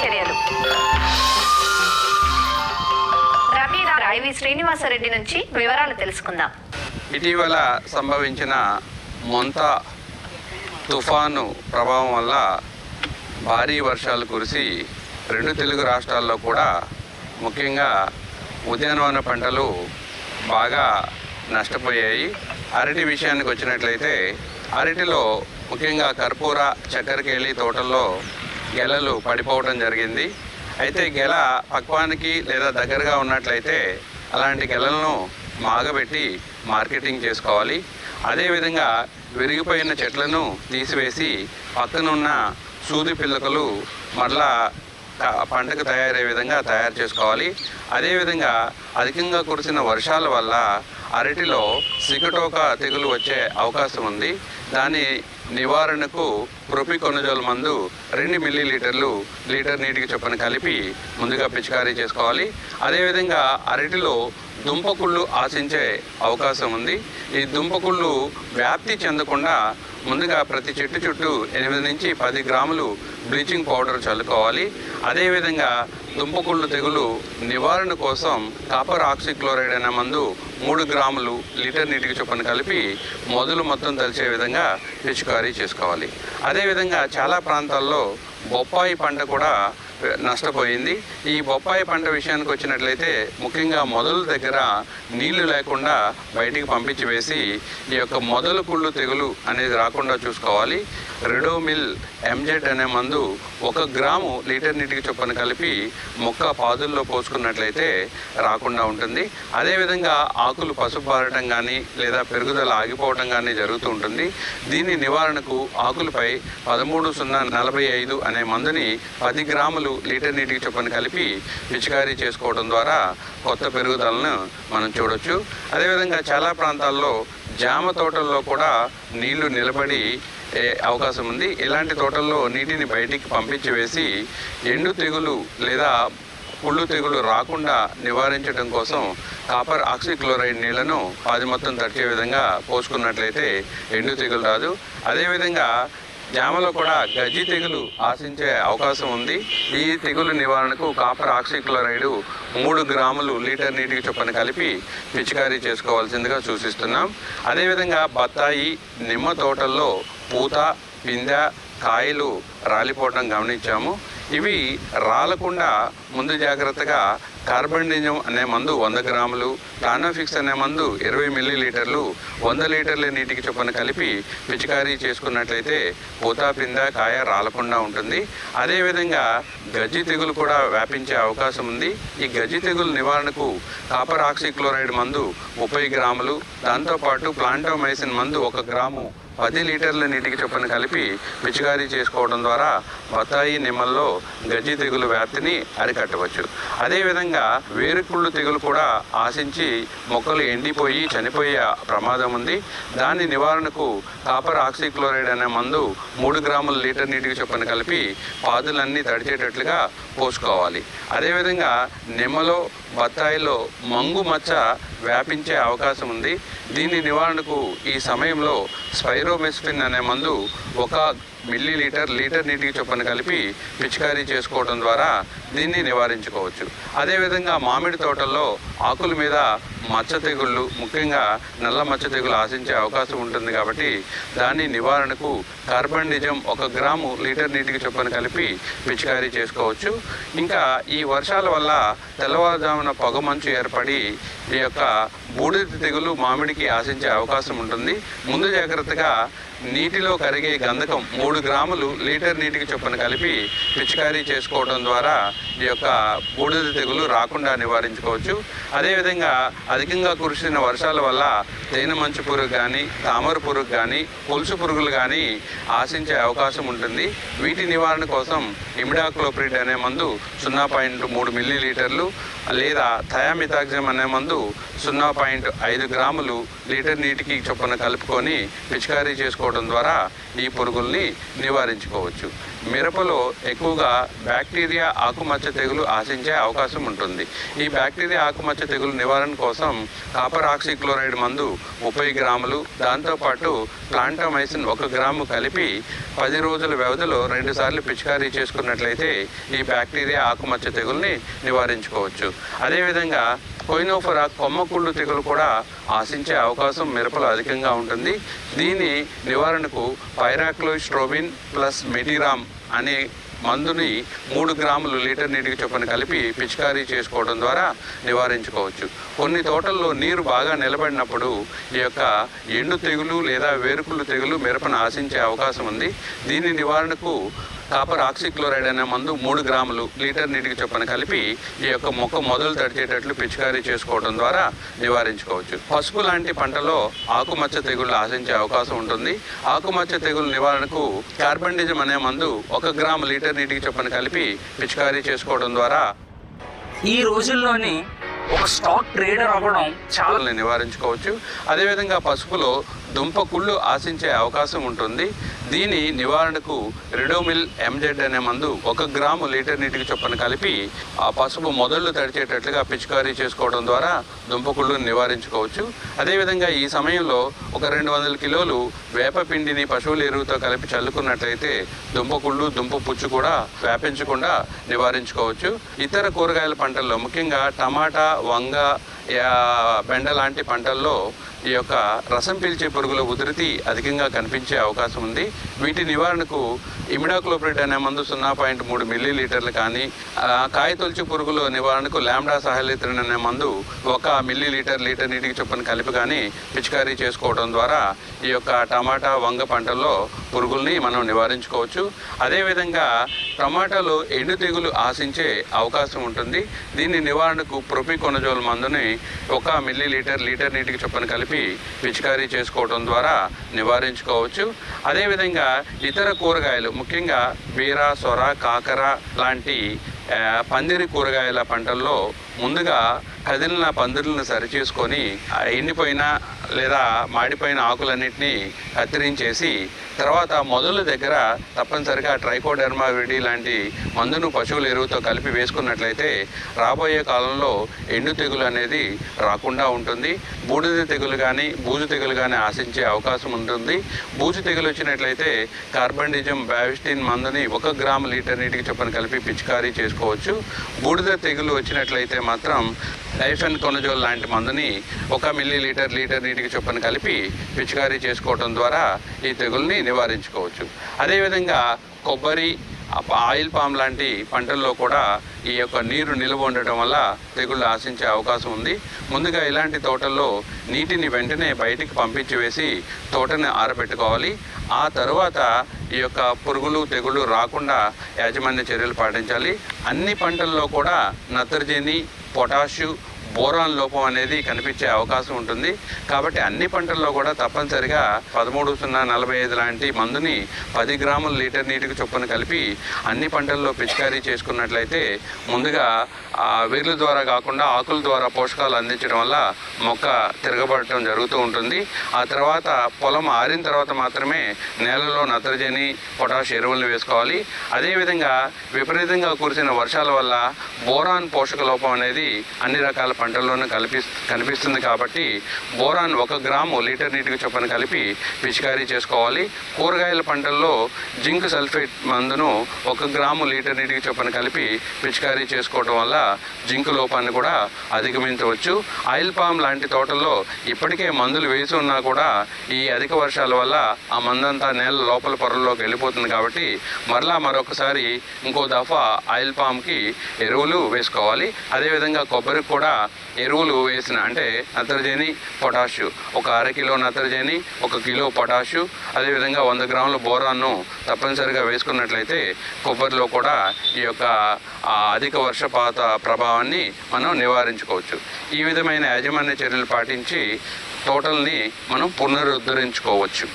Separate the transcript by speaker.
Speaker 1: చర్యలు. ఐవి శ్రీనివాసరెడ్డి నుంచి వివరాలు తెలుసుకుందాం.
Speaker 2: ఇటీవల సంభవించిన మొంత తుఫాను ప్రభావం వల్ల భారీ వర్షాలు కురిసి రెండు తెలుగు రాష్ట్రాల్లో కూడా ముఖ్యంగా ఉద్యానవన పంటలు బాగా నష్టపోయాయి. అరటి విషయానికి వచ్చినట్లయితే అరటిలో ముఖ్యంగా కర్పూర చక్కెరకేళి తోటల్లో గెలలు పడిపోవడం జరిగింది. అయితే గెల పక్వానికి లేదా దగ్గరగా ఉన్నట్లయితే అలాంటి గెలలను మాగబెట్టి మార్కెటింగ్ చేసుకోవాలి. అదేవిధంగా విరిగిపోయిన చెట్లను తీసివేసి పక్కనున్న సూది పిల్లకలు మరలా పంటకు తయారయ్యే విధంగా తయారు చేసుకోవాలి. అదేవిధంగా అధికంగా కురిసిన వర్షాల వల్ల అరటిలో సిగటోక తెగులు వచ్చే అవకాశం ఉంది. దాని నివారణకు ప్రొపికొనజోల్ మందు రెండు మిల్లీ లీటర్లు లీటర్ నీటికి చొప్పున కలిపి ముందుగా పిచికారీ చేసుకోవాలి. అదేవిధంగా అరటిలో దుంపకుళ్ళు ఆశించే అవకాశం ఉంది. ఈ దుంపకుళ్ళు వ్యాప్తి చెందకుండా ముందుగా ప్రతి చెట్టు చుట్టూ ఎనిమిది నుంచి పది గ్రాములు బ్లీచింగ్ పౌడర్ చల్లుకోవాలి. అదేవిధంగా దుంపకుళ్ళు తెగులు నివారణ కోసం కాపర్ ఆక్సిక్లోరైడ్ అనే మందు మూడు గ్రాములు లీటర్ నీటికి చొప్పున కలిపి మొదలు మొత్తం తలిచే విధంగా పిచికారీ చేసుకోవాలి. అదేవిధంగా చాలా ప్రాంతాల్లో బొప్పాయి పంట కూడా నష్టపోయింది. ఈ బొప్పాయి పంట విషయానికి వచ్చినట్లయితే ముఖ్యంగా మొదలు దగ్గర నీళ్ళు లేకుండా బయటికి పంపించి వేసి ఈ యొక్క మొదలు కుళ్ళు తెగులు అనేది రాకుండా చూసుకోవాలి. రెడోమిల్ ఎంజెడ్ అనే మందు ఒక గ్రాము లీటర్ నీటికి చొప్పున కలిపి మొక్క పాదుల్లో పోసుకున్నట్లయితే రాకుండా ఉంటుంది. అదేవిధంగా ఆకులు పసుపారటం కానీ లేదా పెరుగుదల ఆగిపోవడం కానీ జరుగుతూ ఉంటుంది. దీని నివారణకు ఆకులపై పదమూడు సున్నా నలభై ఐదు అనే మందుని పది గ్రాములు లీటర్ నీటికి చొప్పున కలిపి పిచికారీ చేసుకోవడం ద్వారా కొత్త పెరుగుదలను మనం చూడొచ్చు. అదేవిధంగా చాలా ప్రాంతాల్లో జామ తోటల్లో కూడా నీళ్ళు నిలబడి అవకాశం ఉంది. ఇలాంటి తోటల్లో నీటిని బయటికి పంపించి వేసి ఎండు తెగులు లేదా పుళ్ళు తెగులు రాకుండా నివారించడం కోసం కాపర్ ఆక్సిక్లోరైడ్ నీళ్ళను పాది మొత్తం తడిచే విధంగా పోసుకున్నట్లయితే ఎండు తెగులు రాదు. అదేవిధంగా జామలో కూడా గజ్జి తెగులు ఆశించే అవకాశం ఉంది. ఈ తెగులు నివారణకు కాపర్ ఆక్సిక్లోరైడ్ మూడు గ్రాములు లీటర్ నీటికి చొప్పున కలిపి పిచికారీ చేసుకోవాల్సిందిగా సూచిస్తున్నాం. అదేవిధంగా బత్తాయి నిమ్మ తోటల్లో పూత పిందె కాయలు రాలిపోవడం గమనించాము. ఇవి రాలకుండా ముందు జాగ్రత్తగా కార్బండిజం అనే మందు వంద గ్రాములు టానోఫిక్స్ అనే మందు ఇరవై మిల్లీ లీటర్లు వంద లీటర్ల నీటికి చొప్పున కలిపి పిచికారీ చేసుకున్నట్లయితే పూతా పింద కాయ రాలకుండా ఉంటుంది. అదేవిధంగా గజ్జి తెగులు కూడా వ్యాపించే అవకాశం ఉంది. ఈ గజ్జి తెగులు నివారణకు కాపర్ ఆక్సిక్లోరైడ్ మందు ముప్పై గ్రాములు దాంతోపాటు ప్లాంటోమైసిన్ మందు ఒక గ్రాము పది లీటర్ల నీటికి చొప్పున కలిపి పిచికారీ చేసుకోవడం ద్వారా బత్తాయి నిమ్మల్లో గజ్జి తెగులు వ్యాప్తిని అరికట్టవచ్చు. అదేవిధంగా వేరుకుళ్ళు తెగులు కూడా ఆశించి మొక్కలు ఎండిపోయి చనిపోయే ప్రమాదం ఉంది. దాని నివారణకు కాపర్ ఆక్సిక్లోరైడ్ అనే మందు మూడు గ్రాముల లీటర్ నీటికి చొప్పున కలిపి పాదులన్నీ తడిచేటట్లుగా పోసుకోవాలి. అదేవిధంగా నిమ్మలో బత్తాయిలో మంగు మచ్చ వ్యాపించే అవకాశం ఉంది. దీని నివారణకు ఈ సమయంలో స్పైరోమెస్పిన్ అనే మందు ఒక మిల్లీ లీటర్ లీటర్ నీటికి చొప్పున కలిపి పిచికారీ చేసుకోవడం ద్వారా దీన్ని నివారించుకోవచ్చు. అదేవిధంగా మామిడి తోటల్లో ఆకుల మీద మచ్చ తెగుళ్ళు ముఖ్యంగా నల్ల మచ్చ తెగులు ఆశించే అవకాశం ఉంటుంది కాబట్టి దాని నివారణకు కార్బండిజం ఒక గ్రాము లీటర్ నీటికి చొప్పున కలిపి పిచికారీ చేసుకోవచ్చు. ఇంకా ఈ వర్షాల వల్ల తెల్లవారుజామున పొగమంచు ఏర్పడి ఈ యొక్క బూడిద తెగులు మామిడికి ఆశించే అవకాశం ఉంటుంది. ముందు జాగ్రత్తగా నీటిలో కరిగే గంధకం మూడు గ్రాములు లీటర్ నీటికి చొప్పున కలిపి పిచికారీ చేసుకోవడం ద్వారా ఈ యొక్క బూడిద తెగులు రాకుండా నివారించుకోవచ్చు. అదేవిధంగా అధికంగా కురిసిన వర్షాల వల్ల తేనె మంచు పురుగు కానీ తామర పురుగు కానీ పులుసు పురుగులు కానీ ఆశించే అవకాశం ఉంటుంది. వీటి నివారణ కోసం ఇమిడాక్లోప్రిడ్ అనే మందు సున్నా పాయింట్ మూడు మిల్లీ లీటర్లు లేదా థయామితాగ్జమ్ అనే మందు సున్నా పాయింట్ ఐదు గ్రాములు లీటర్ నీటికి చొప్పున కలుపుకొని పిచికారీ చేసుకోవడం ద్వారా ఈ పురుగుల్ని నివారించుకోవచ్చు. మిరపలో ఎక్కువగా బ్యాక్టీరియా ఆకుమచ్చ తెగులు ఆశించే అవకాశం ఉంటుంది. ఈ బ్యాక్టీరియా ఆకుమచ్చ తెగులు నివారణ కోసం కాపర్ ఆక్సిక్లోరైడ్ మందు ముప్పై గ్రాములు దాంతోపాటు ప్లాంటామైసిన్ ఒక గ్రాము కలిపి పది రోజుల వ్యవధిలో రెండుసార్లు పిచికారీ చేసుకున్నట్లయితే ఈ బ్యాక్టీరియా ఆకుమచ్చ తెగుల్ని నివారించుకోవచ్చు. అదేవిధంగా కొయినోఫరా కొమ్మకుళ్ళు తెగులు కూడా ఆశించే అవకాశం మిరపలో అధికంగా ఉంటుంది. దీని నివారణకు పైరాక్లోస్ట్రోబిన్ ప్లస్ మెటిరామ్ అనే మందుని మూడు గ్రాములు లీటర్ నీటికి చొప్పున కలిపి పిచికారీ చేసుకోవడం ద్వారా నివారించుకోవచ్చు. కొన్ని తోటల్లో నీరు బాగా నిలబడినప్పుడు ఈ యొక్క ఎండు తెగులు లేదా వేరుకుళ్ళు తెగులు మిరపను ఆశించే అవకాశం ఉంది. దీని నివారణకు కాపర్ ఆక్సిక్లోరైడ్ అనే మందు మూడు గ్రాములు లీటర్ నీటికి చొప్పున కలిపి ఈ యొక్క మొక్క మొదలు తడిచేటట్లు పిచికారీ చేసుకోవడం ద్వారా నివారించుకోవచ్చు. పసుపు లాంటి పంటలో ఆకుమచ్చ తెగుళ్ళు ఆశించే అవకాశం ఉంటుంది. ఆకుమచ్చ తెగులు నివారణకు కార్బండిజం అనే మందు ఒక గ్రాము లీటర్ నీటికి చొప్పున కలిపి పిచికారీ చేసుకోవడం ద్వారా
Speaker 3: ఈ రోజుల్లోని ఒక స్టాక్ ట్రేడర్ అవ్వడం చాలా
Speaker 2: నివారించుకోవచ్చు. అదేవిధంగా పసుపులో దుంప కుళ్ళు ఆశించే అవకాశం ఉంటుంది. దీని నివారణకు రిడోమిల్ ఎంజెడ్ అనే మందు ఒక గ్రాము లీటర్ నీటికి చొప్పున కలిపి ఆ పసుపు మొదళ్ళు తడిచేటట్లుగా పిచికారీ చేసుకోవడం ద్వారా దుంప కుళ్ళును నివారించుకోవచ్చు. అదేవిధంగా ఈ సమయంలో ఒక రెండు వందల కిలోలు వేపపిండిని పశువుల ఎరువుతో కలిపి చల్లుకున్నట్లయితే దుంపకుళ్ళు దుంప పుచ్చు కూడా వ్యాపించకుండా నివారించుకోవచ్చు. ఇతర కూరగాయల పంటల్లో ముఖ్యంగా టమాటా వంగ బెండ లాంటి పంటల్లో ఈ యొక్క రసం పీల్చే పురుగుల ఉధృతి అధికంగా కనిపించే అవకాశం ఉంది. వీటి నివారణకు ఇమిడాక్లోప్రిడ్ అనే మందు సున్నా పాయింట్ మూడు మిల్లీ లీటర్లు కానీ కాయ తొలచు పురుగుల నివారణకు ల్యాండా సహలిత్రిన్ అనే మందు ఒక మిల్లీ లీటర్ లీటర్ నీటికి చొప్పున కలిపి కానీ పిచికారీ చేసుకోవడం ద్వారా ఈ యొక్క టమాటా వంగ పంటల్లో పురుగుల్ని మనం నివారించుకోవచ్చు. అదేవిధంగా టమాటాలో ఎండు తెగులు ఆశించే అవకాశం ఉంటుంది. దీని నివారణకు ప్రొపికొనజోల్ మందుని ఒక మిల్లీ లీటర్ లీటర్ నీటికి చొప్పున కలిపి పిచికారీ చేసుకోవడం ద్వారా నివారించుకోవచ్చు. అదేవిధంగా ఇతర కూరగాయలు ముఖ్యంగా బీర సొర కాకర లాంటి పందిరి కూరగాయల పంటల్లో ముందుగా కదిలిన పందిరులను సరిచేసుకొని ఆ ఎండిపోయిన లేదా మాడిపోయిన ఆకులన్నింటినీ కత్తిరించేసి తర్వాత మొదల దగ్గర తప్పనిసరిగా ట్రైకోడెర్మా విడి లాంటి మందును పశువుల ఎరువుతో కలిపి వేసుకున్నట్లయితే రాబోయే కాలంలో ఎండు తెగులు అనేది రాకుండా ఉంటుంది. బూడిద తెగులు కానీ బూజు తెగులు కానీ ఆశించే అవకాశం ఉంటుంది. బూజు తెగులు వచ్చినట్లయితే కార్బండిజం బ్యావిస్టిన్ మందుని ఒక గ్రాము లీటర్ నీటికి చొప్పున కలిపి పిచికారీ చేసుకోవచ్చు. బూడిద తెగులు వచ్చినట్లయితే మాత్రం లైఫెన్ కొనజోల్ లాంటి మందుని ఒక మిల్లీ లీటర్ లీటర్ నీటికి చొప్పున కలిపి పిచికారీ చేసుకోవడం ద్వారా ఈ తెగుల్ని నివారించుకోవచ్చు. అదేవిధంగా కొబ్బరి ఆయిల్ పామ్ లాంటి పంటల్లో కూడా ఈ యొక్క నీరు నిల్వ ఉండటం వల్ల తెగుళ్ళు ఆశించే అవకాశం ఉంది. ముందుగా ఇలాంటి తోటల్లో నీటిని వెంటనే బయటికి పంపించి వేసి తోటని ఆరబెట్టుకోవాలి. ఆ తర్వాత ఈ యొక్క పురుగులు తెగుళ్ళు రాకుండా యాజమాన్య చర్యలు పాటించాలి. అన్ని పంటల్లో కూడా నత్రజని పొటాషు బోరాన్ లోపం అనేది కనిపించే అవకాశం ఉంటుంది. కాబట్టి అన్ని పంటల్లో కూడా తప్పనిసరిగా పదమూడు సున్నా నలభై ఐదు లాంటి మందుని పది గ్రాముల లీటర్ నీటికి చొప్పున కలిపి అన్ని పంటల్లో పిచికారీ చేసుకున్నట్లయితే ముందుగా ఆ వేర్ల ద్వారా కాకుండా ఆకుల ద్వారా పోషకాలు అందించడం వల్ల మొక్క తిరగబడటం జరుగుతూ ఉంటుంది. ఆ తర్వాత పొలం ఆరిన తర్వాత మాత్రమే నేలలో నత్రజని పొటాష్ ఎరువులను వేసుకోవాలి. అదేవిధంగా విపరీతంగా కురిసిన వర్షాల వల్ల బోరాన్ పోషక లోపం అనేది అన్ని రకాల పంటల్లోనూ కలిపి కనిపిస్తుంది కాబట్టి బోరాన్ ఒక గ్రాము లీటర్ నీటికి చొప్పున కలిపి పిచికారీ చేసుకోవాలి. కూరగాయల పంటల్లో జింక్ సల్ఫేట్ మందును ఒక గ్రాము లీటర్ నీటికి చొప్పున కలిపి పిచికారీ చేసుకోవడం వల్ల జింక్ లోపాన్ని కూడా అధిగమించవచ్చు. ఆయిల్ పామ్ లాంటి తోటల్లో ఇప్పటికే మందులు వేసి ఉన్నా కూడా ఈ అధిక వర్షాల వల్ల ఆ మందంతా నేల లోపల పొరల్లోకి వెళ్ళిపోతుంది కాబట్టి మరలా మరొకసారి ఇంకో దఫా ఆయిల్ పామ్కి ఎరువులు వేసుకోవాలి. అదేవిధంగా కొబ్బరికి కూడా ఎరువులు వేసిన అంటే నత్రజని పొటాషు. ఒక అర కిలో నత్రజని ఒక కిలో పొటాషు. అదేవిధంగా వంద గ్రాముల బోరాన్ను తప్పనిసరిగా వేసుకున్నట్లయితే కొబ్బరిలో కూడా ఈ యొక్క అధిక వర్షపాత ప్రభావాన్ని మనం నివారించుకోవచ్చు. ఈ విధమైన యాజమాన్య చర్యలు పాటించి తోటల్ని మనం పునరుద్ధరించుకోవచ్చు.